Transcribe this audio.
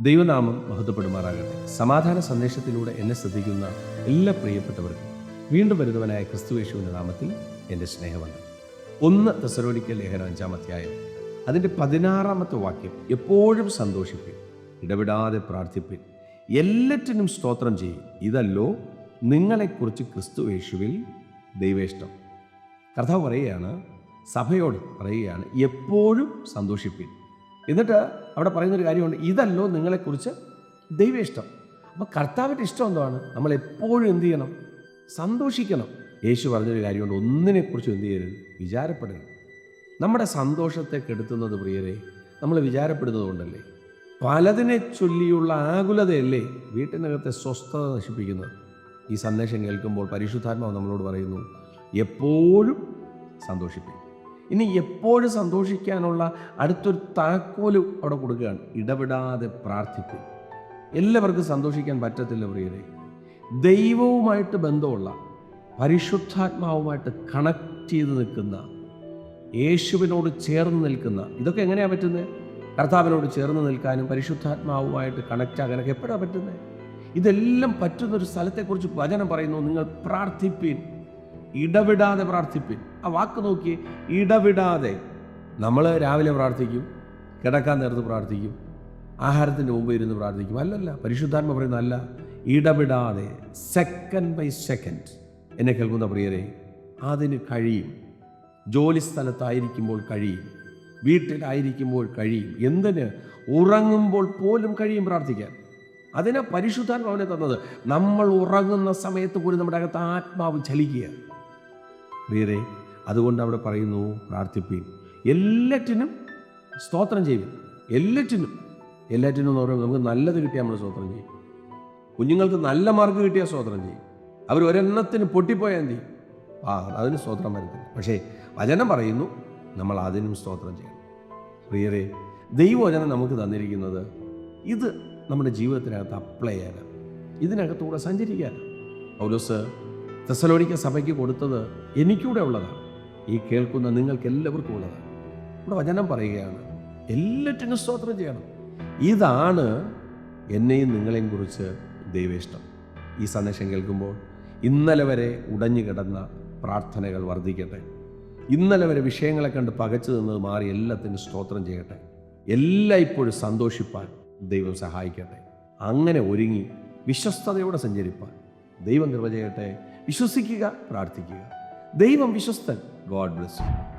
ദൈവനാമം മഹത്വപ്പെടുമാറാകട്ടെ. സമാധാന സന്ദേശത്തിലൂടെ എന്നെ ശ്രദ്ധിക്കുന്ന എല്ലാ പ്രിയപ്പെട്ടവർക്കും വീണ്ടും വരുന്നവനായ ക്രിസ്തുവേശുവിന്റെ നാമത്തിൽ എന്റെ സ്നേഹമുണ്ട് ഒന്ന് തെസലോനിക്കൽ ലേഖനം അഞ്ചാം അധ്യായം. അതിന്റെ പതിനാറാമത്തെ വാക്യം എപ്പോഴും സന്തോഷിപ്പിൻ ഇടപെടാതെ പ്രാർത്ഥിപ്പിൻ എല്ലാറ്റിനും സ്തോത്രം ചെയ്യും. ഇതല്ലോ നിങ്ങളെക്കുറിച്ച് ക്രിസ്തുവേശുവിൽ ദൈവേഷ്ടം. കർത്താവ് പറയുകയാണ് സഭയോട് പറയുകയാണ് എപ്പോഴും സന്തോഷിപ്പിൻ എന്നിട്ട് അവിടെ പറയുന്നൊരു കാര്യമുണ്ട്. ഇതല്ലോ നിങ്ങളെക്കുറിച്ച് ദൈവ ഇഷ്ടം അപ്പോൾ കർത്താവിന്റെ ഇഷ്ടം എന്താണ്? നമ്മൾ എപ്പോഴും എന്ത് ചെയ്യണം? സന്തോഷിക്കണം. യേശു പറഞ്ഞൊരു കാര്യമുണ്ട്. ഒന്നിനെക്കുറിച്ചും എന്ത് ചെയ്യരുത്? വിചാരപ്പെടരുത്. നമ്മുടെ സന്തോഷത്തെ കെടുത്തുന്നത് പ്രിയരെ നമ്മൾ വിചാരപ്പെടുന്നത് കൊണ്ടല്ലേ പലതിനെ ചൊല്ലിയുള്ള ആകുലതയല്ലേ വീട്ടിനകത്തെ സ്വസ്ഥത നശിപ്പിക്കുന്നത്? ഈ സന്ദേശം കേൾക്കുമ്പോൾ പരിശുദ്ധാത്മാവ് നമ്മളോട് പറയുന്നു എപ്പോഴും സന്തോഷിപ്പിക്കും ഇനി എപ്പോഴും സന്തോഷിക്കാനുള്ള അടുത്തൊരു താക്കോൽ അവിടെ കൊടുക്കുകയാണ്. ഇടപെടാതെ പ്രാർത്ഥിക്കും എല്ലാവർക്കും സന്തോഷിക്കാൻ പറ്റത്തില്ല പ്രിയരെ. ദൈവവുമായിട്ട് ബന്ധമുള്ള പരിശുദ്ധാത്മാവുമായിട്ട് കണക്ട് ചെയ്ത് നിൽക്കുന്ന യേശുവിനോട് ചേർന്ന് നിൽക്കുന്ന ഇതൊക്കെ എങ്ങനെയാണ് പറ്റുന്നത്? കർത്താവിനോട് ചേർന്ന് നിൽക്കാനും പരിശുദ്ധാത്മാവുമായിട്ട് കണക്റ്റ് ആകാനൊക്കെ എപ്പോഴാണ് പറ്റുന്നത്? ഇതെല്ലാം പറ്റുന്നൊരു സ്ഥലത്തെക്കുറിച്ച് വചനം പറയുന്നു. നിങ്ങൾ പ്രാർത്ഥിപ്പീൻ. ഇടവിടാതെ പ്രാർത്ഥിപ്പിൻ. ആ വാക്ക് നോക്കി ഇടവിടാതെ. നമ്മൾ രാവിലെ പ്രാർത്ഥിക്കും കിടക്കാൻ നേരത്ത് പ്രാർത്ഥിക്കും ആഹാരത്തിന്റെ മുമ്പ് ഇരുന്ന് പ്രാർത്ഥിക്കും. അല്ലല്ല പരിശുദ്ധാത്മ പറയുന്ന അല്ല ഇടവിടാതെ സെക്കൻഡ് ബൈ സെക്കൻഡ് എന്നെ കേൾക്കുന്ന പ്രിയരെ അതിന് കഴിയും. ജോലി സ്ഥലത്തായിരിക്കുമ്പോൾ കഴിയും. വീട്ടിലായിരിക്കുമ്പോൾ കഴിയും. എന്തിന്? ഉറങ്ങുമ്പോൾ പോലും കഴിയും പ്രാർത്ഥിക്കാൻ. അതിനെ പരിശുദ്ധാത്മാവിനെ തന്നത്. നമ്മൾ ഉറങ്ങുന്ന സമയത്ത് പോലും നമ്മുടെ അകത്ത് ആത്മാവ് ചലിക്കുക. പ്രിയരെ അതുകൊണ്ട് അവിടെ പറയുന്നു പ്രാർത്ഥിപ്പീൻ. എല്ലാറ്റിനും സ്തോത്രം ചെയ്യും എല്ലാറ്റിനും. എല്ലാറ്റിനും എന്ന് പറയുമ്പോൾ നമുക്ക് നല്ലത് കിട്ടിയാൽ നമ്മൾ സ്തോത്രം ചെയ്യും. കുഞ്ഞുങ്ങൾക്ക് നല്ല മാർക്ക് കിട്ടിയാൽ സ്തോത്രം ചെയ്യും. അവർ ഒരെണ്ണത്തിന് പൊട്ടിപ്പോയാൽ എന്ത് ചെയ്യും? ആ അതിന് സ്തോത്രം വരത്തില്ല. പക്ഷേ വചനം പറയുന്നു നമ്മൾ അതിനും സ്തോത്രം ചെയ്യണം. പ്രിയരെ ദൈവവചനം നമുക്ക് തന്നിരിക്കുന്നത് ഇത് നമ്മുടെ ജീവിതത്തിനകത്ത് അപ്ലൈ ചെയ്യാനാണ്. ഇതിനകത്തൂടെ സഞ്ചരിക്കാനാണ്. പൗലോസ് തെസലോണിക്ക സഭയ്ക്ക് കൊടുത്തത് എനിക്കൂടെ ഉള്ളതാണ്. ഈ കേൾക്കുന്ന നിങ്ങൾക്ക് എല്ലാവർക്കും ഉള്ളതാണ്. ഇവിടെ വചനം പറയുകയാണ് എല്ലാറ്റിനും സ്തോത്രം ചെയ്യണം. ഇതാണ് എന്നെയും നിങ്ങളെയും കുറിച്ച് ദൈവേഷ്ടം. ഈ സന്ദേശം കേൾക്കുമ്പോൾ ഇന്നലെ വരെ ഉടഞ്ഞു കിടന്ന പ്രാർത്ഥനകൾ വർദ്ധിക്കട്ടെ. ഇന്നലെ വരെ വിഷയങ്ങളെ കണ്ട് പകച്ചു നിന്നത് മാറി എല്ലാത്തിനും സ്തോത്രം ചെയ്യട്ടെ. എല്ലാം ഇപ്പോഴും സന്തോഷിപ്പാൻ ദൈവം സഹായിക്കട്ടെ. അങ്ങനെ ഒരുങ്ങി വിശ്വസ്തയോടെ സഞ്ചരിപ്പാൻ ദൈവം നിർവചയട്ടെ വിശ്വസിക്കുക പ്രാർത്ഥിക്കുക. ദൈവം വിശ്വസ്തൻ. God bless you.